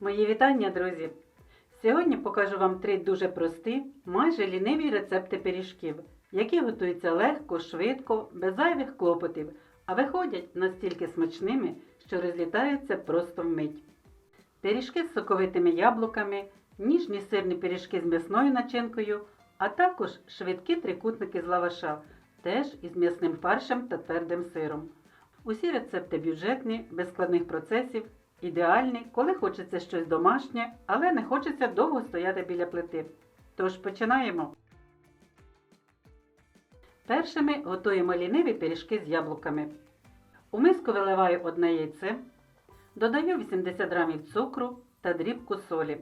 Мої вітання, друзі! Сьогодні покажу вам три дуже прості, майже ліниві рецепти пиріжків, які готуються легко, швидко, без зайвих клопотів, а виходять настільки смачними, що розлітаються просто вмить. Пиріжки з соковитими яблуками, ніжні сирні пиріжки з м'ясною начинкою, а також швидкі трикутники з лаваша, теж із м'ясним фаршем та твердим сиром. Усі рецепти бюджетні, без складних процесів, ідеальні, коли хочеться щось домашнє, але не хочеться довго стояти біля плити. Тож починаємо. Першими готуємо ліниві пиріжки з яблуками. У миску виливаю одне яйце, додаю 80 г цукру та дрібку солі.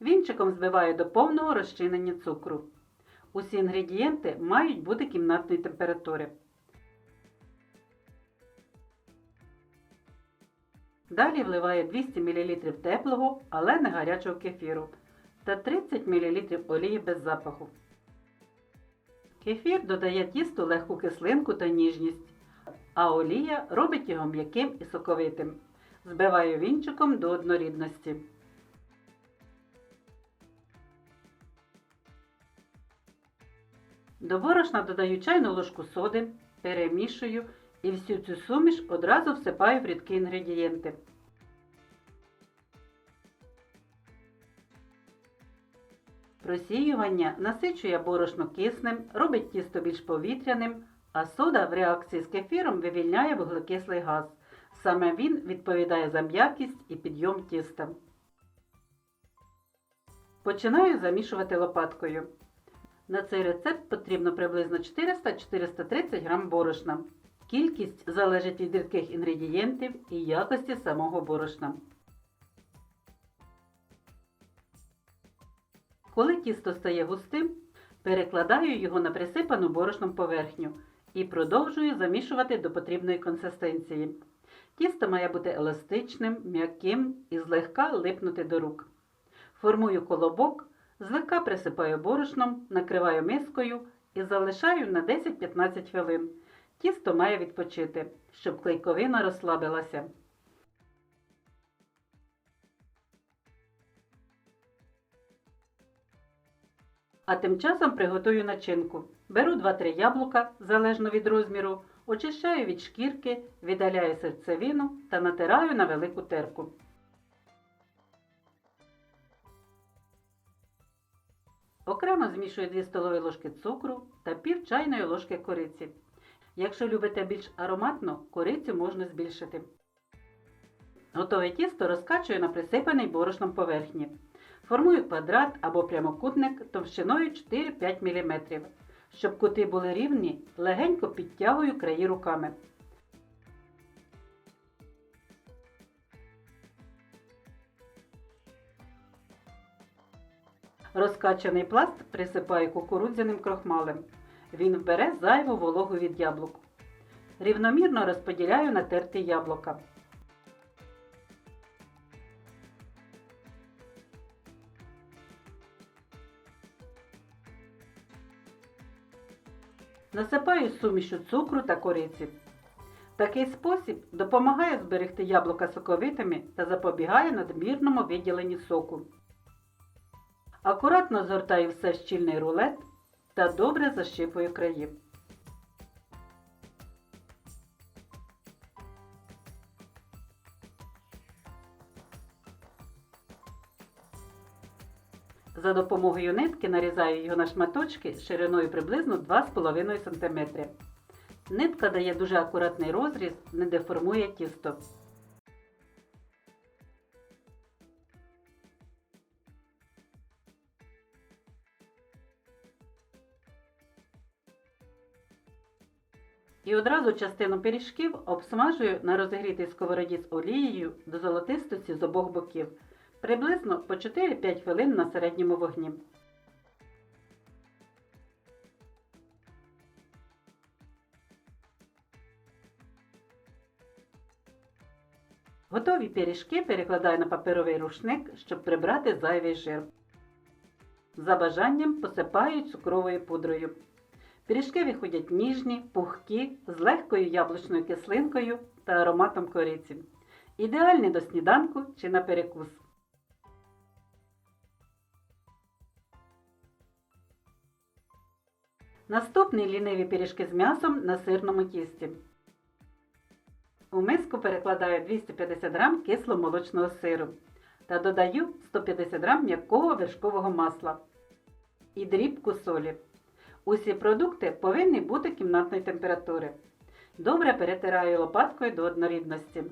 Вінчиком збиваю до повного розчинення цукру. Усі інгредієнти мають бути кімнатної температури. Далі вливаю 200 мл теплого, але не гарячого кефіру та 30 мл олії без запаху. Кефір додає тісту легку кислинку та ніжність, а олія робить його м'яким і соковитим. Збиваю вінчиком до однорідності. До борошна додаю чайну ложку соди, перемішую і всю цю суміш одразу всипаю в рідкі інгредієнти. Просіювання насичує борошно киснем, робить тісто більш повітряним, а сода в реакції з кефіром вивільняє вуглекислий газ. Саме він відповідає за м'якість і підйом тіста. Починаю замішувати лопаткою. На цей рецепт потрібно приблизно 400-430 г борошна. Кількість залежить від рідких інгредієнтів і якості самого борошна. Коли тісто стає густим, перекладаю його на присипану борошном поверхню і продовжую замішувати до потрібної консистенції. Тісто має бути еластичним, м'яким і злегка липнути до рук. Формую колобок, злегка присипаю борошном, накриваю мискою і залишаю на 10-15 хвилин. Тісто має відпочити, щоб клейковина розслабилася. А тим часом приготую начинку. Беру 2-3 яблука, залежно від розміру, очищаю від шкірки, віддаляю серцевину та натираю на велику терку. Окремо змішую 2 столові ложки цукру та пів чайної ложки кориці. Якщо любите більш ароматно, корицю можна збільшити. Готове тісто розкачую на присипаній борошном поверхні. Формую квадрат або прямокутник товщиною 4-5 мм. Щоб кути були рівні, легенько підтягую краї руками. Розкачаний пласт присипаю кукурудзяним крохмалем. Він вбере зайву вологу від яблук. Рівномірно розподіляю натерті яблука. Насипаю сумішу цукру та кориці. Такий спосіб допомагає зберегти яблука соковитими та запобігає надмірному виділенню соку. Акуратно згортаю все щільний рулет та добре защипую краї. За допомогою нитки нарізаю його на шматочки шириною приблизно 2,5 см. Нитка дає дуже акуратний розріз, не деформує тісто. І одразу частину пиріжків обсмажую на розігрітій сковороді з олією до золотистості з обох боків, приблизно по 4-5 хвилин на середньому вогні. Готові пиріжки перекладаю на паперовий рушник, щоб прибрати зайвий жир. За бажанням посипаю цукровою пудрою. Пиріжки виходять ніжні, пухкі, з легкою яблучною кислинкою та ароматом кориці. Ідеальні до сніданку чи на перекус. Наступний ліниві пиріжки з м'ясом на сирному тісті. У миску перекладаю 250 г кисломолочного сиру та додаю 150 г м'якого вершкового масла і дрібку солі. Усі продукти повинні бути кімнатної температури. Добре перетираю лопаткою до однорідності.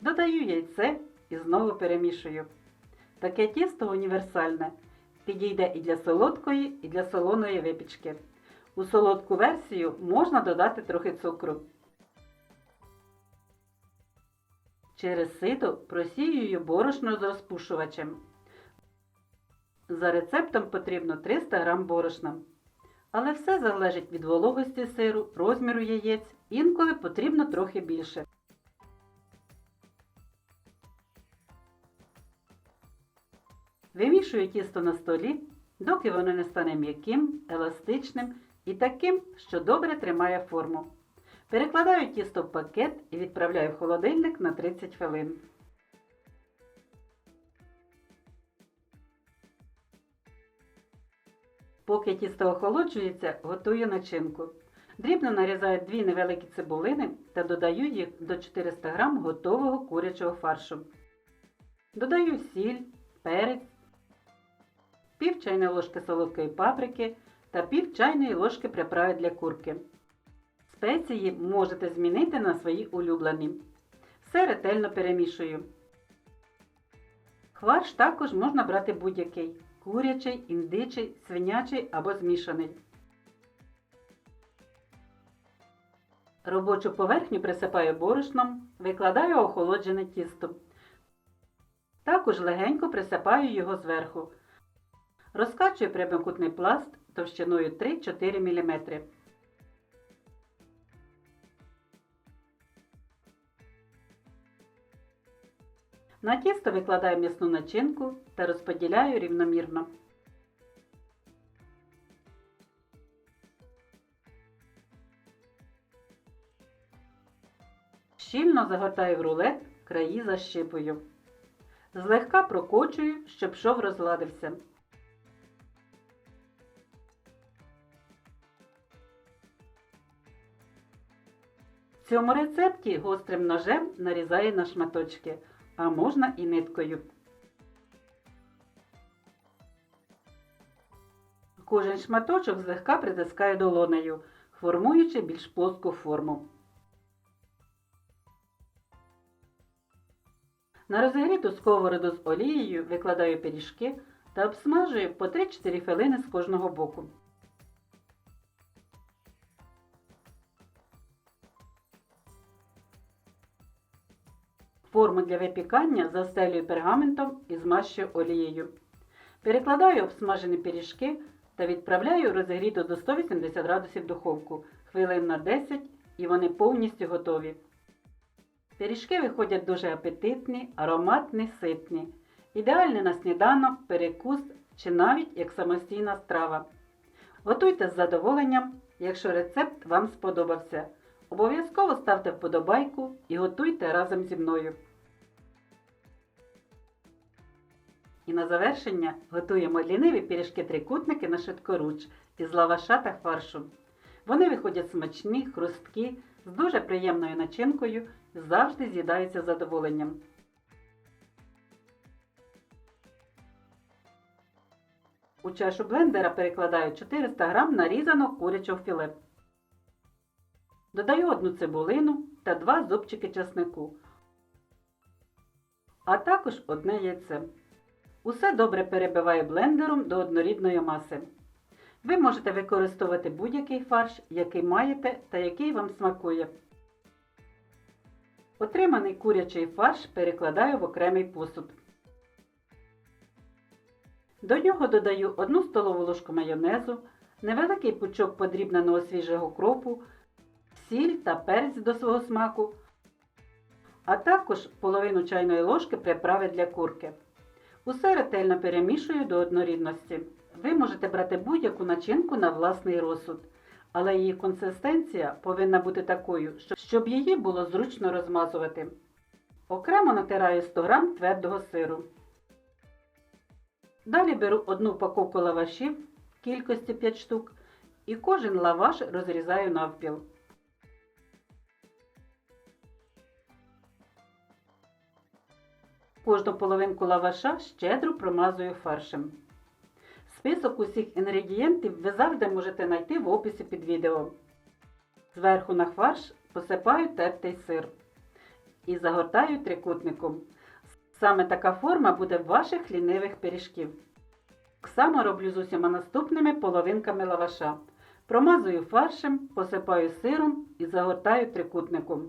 Додаю яйце і знову перемішую. Таке тісто універсальне. Підійде і для солодкої, і для солоної випічки. У солодку версію можна додати трохи цукру. Через сито просіюю борошно з розпушувачем. За рецептом потрібно 300 г борошна. Але все залежить від вологості сиру, розміру яєць, інколи потрібно трохи більше. Вимішую тісто на столі, доки воно не стане м'яким, еластичним і таким, що добре тримає форму. Перекладаю тісто в пакет і відправляю в холодильник на 30 хвилин. Поки тісто охолоджується, готую начинку. Дрібно нарізаю дві невеликі цибулини та додаю їх до 400 г готового курячого фаршу. Додаю сіль, перець, пів чайної ложки солодкої паприки та пів чайної ложки приправи для курки. Спеції можете змінити на свої улюблені. Все ретельно перемішую. Хварш також можна брати будь-який курячий, індичий, свинячий або змішаний. Робочу поверхню присипаю борошном, викладаю охолоджене тісто. Також легенько присипаю його зверху. Розкачую прямокутний пласт товщиною 3-4 мм. На тісто викладаю м'ясну начинку та розподіляю рівномірно. Щільно загортаю в рулет, краї защипую. Злегка прокочую, щоб шов розладився. В цьому рецепті гострим ножем нарізаю на шматочки, а можна і ниткою. Кожен шматочок злегка притискаю долонею, формуючи більш плоску форму. На розігріту сковороду з олією викладаю пиріжки та обсмажую по 3-4 хвилини з кожного боку. Форму для випікання застелюю пергаментом і змащую олією. Перекладаю обсмажені пиріжки та відправляю розігріту до 180 градусів духовку хвилин на 10 і вони повністю готові. Пиріжки виходять дуже апетитні, ароматні, ситні. Ідеальні на сніданок, перекус чи навіть як самостійна страва. Готуйте з задоволенням, якщо рецепт вам сподобався. Обов'язково ставте вподобайку і готуйте разом зі мною. І на завершення готуємо ліниві пиріжки-трикутники на швидкоруч із лаваша та фаршу. Вони виходять смачні, хрусткі, з дуже приємною начинкою завжди з'їдаються з задоволенням. У чашу блендера перекладаю 400 г нарізаного курячого філе. Додаю одну цибулину та два зубчики часнику, а також одне яйце. Усе добре перебиваю блендером до однорідної маси. Ви можете використовувати будь-який фарш, який маєте та який вам смакує. Отриманий курячий фарш перекладаю в окремий посуд. До нього додаю 1 столову ложку майонезу, невеликий пучок подрібненого свіжого кропу, сіль та перець до свого смаку, а також половину чайної ложки приправи для курки. Усе ретельно перемішую до однорідності. Ви можете брати будь-яку начинку на власний розсуд, але її консистенція повинна бути такою, щоб її було зручно розмазувати. Окремо натираю 100 г твердого сиру. Далі беру одну упаковку лавашів кількості 5 штук і кожен лаваш розрізаю навпіл. Кожну половинку лаваша щедро промазую фаршем. Список усіх інгредієнтів ви завжди можете знайти в описі під відео. Зверху на фарш посипаю тертий сир і загортаю трикутником. Саме така форма буде ваших лінивих пиріжків. Так само роблю з усіма наступними половинками лаваша. Промазую фаршем, посипаю сиром і загортаю трикутником.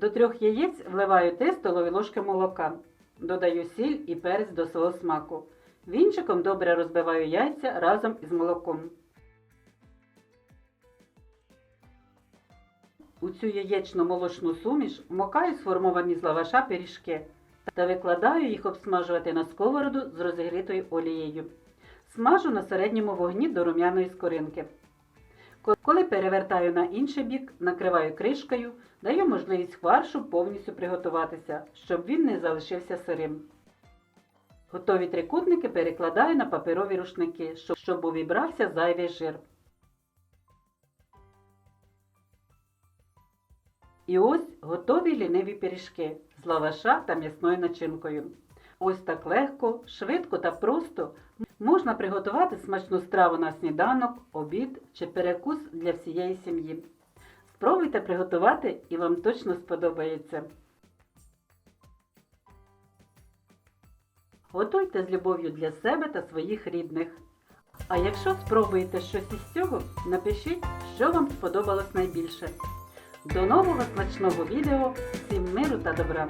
До трьох яєць вливаю 3 столові ложки молока. Додаю сіль і перець до свого смаку. Вінчиком добре розбиваю яйця разом із молоком. У цю яєчну молочну суміш вмокаю сформовані з лаваша пиріжки та викладаю їх обсмажувати на сковороду з розігрітою олією. Смажу на середньому вогні до рум'яної скоринки. Коли перевертаю на інший бік, накриваю кришкою, даю можливість фаршу повністю приготуватися, щоб він не залишився сирим. Готові трикутники перекладаю на паперові рушники, щоб увібрався зайвий жир. І ось готові ліниві пиріжки з лаваша та м'ясною начинкою. Ось так легко, швидко та просто можна приготувати смачну страву на сніданок, обід чи перекус для всієї сім'ї. Спробуйте приготувати і вам точно сподобається. Готуйте з любов'ю для себе та своїх рідних. А якщо спробуєте щось із цього, напишіть, що вам сподобалось найбільше. До нового смачного відео! Всім миру та добра!